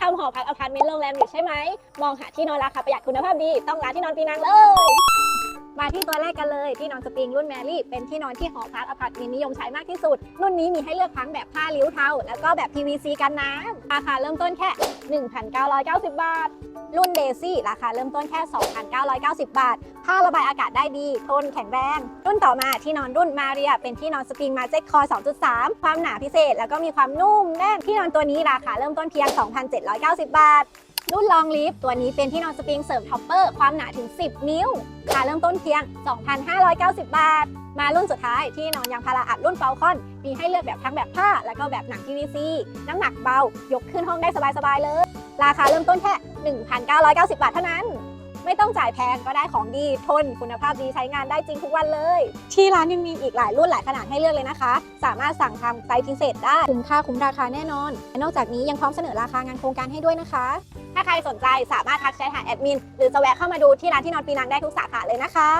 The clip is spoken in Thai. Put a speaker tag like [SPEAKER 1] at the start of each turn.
[SPEAKER 1] ทำหอพักอพาร์ตเมนต์โรงแรมอยู่ใช่ไหมมองหาที่นอนราคาประหยัดคุณภาพดี ต้องร้านที่นอนปีนังเลย มาที่ตัวแรกกันเลยที่นอนสปริงรุ่นแมรี่เป็นที่นอนที่หอพักอพาร์ตเมนต์นิยมใช้มากที่สุด รุ่นนี้มีให้เลือกทั้งแบบผ้าลิ้วเทาแล้วก็แบบ PVC กันน้ำราคาเริ่มต้นแค่ 1,990 บาท รุ่นเดซี่ราคาเริ่มต้นแค่ 2,990 บาท ผ้าระบายอากาศได้ดี ทนแข็งแรง รุ่นต่อมาที่นอนรุ่นมาเรียเป็นที่นอนสปริงมาเจ็ตคอ 2.3 ความหนาพิเศษ แล้วก็มีความนุ่มแน่นที่นอนตัวนี้ราคาเริ่มต้นเพียง 2,790 บาท รุ่นลองลิฟตัวนี้เป็นที่นอนสปริงเสริมท็อปเปอร์ความหนาถึง 10 นิ้วราคาเริ่มต้นเพียง 2,590 บาท มารุ่นสุดท้ายที่นอนยางพาราอัดรุ่นเฟลคอน มีให้เลือกแบบทั้งแบบผ้า แล้วก็แบบหนัง PVC น้ำหนักเบา ยกขึ้นห้องได้สบายๆเลย ราคาเริ่มต้นแค่ 1,990 บาทเท่านั้น ต้องจ่ายแพงก็ได้ของดีทนคุณภาพดีใช้งานได้จริงทุกวันเลย ที่ร้านยังมีอีกหลายรุ่นหลายขนาดให้เลือกเลยนะคะ สามารถสั่งทำไซส์พิเศษได้คุ้มค่าคุ้มราคาแน่นอนและนอกจากนี้ยังพร้อมเสนอราคางานโครงการให้ด้วยนะคะ ถ้าใครสนใจสามารถทักแชทหาแอดมินหรือจะแวะเข้ามาดูที่ร้านที่นอนปีนังได้ทุกสาขาเลยนะคะ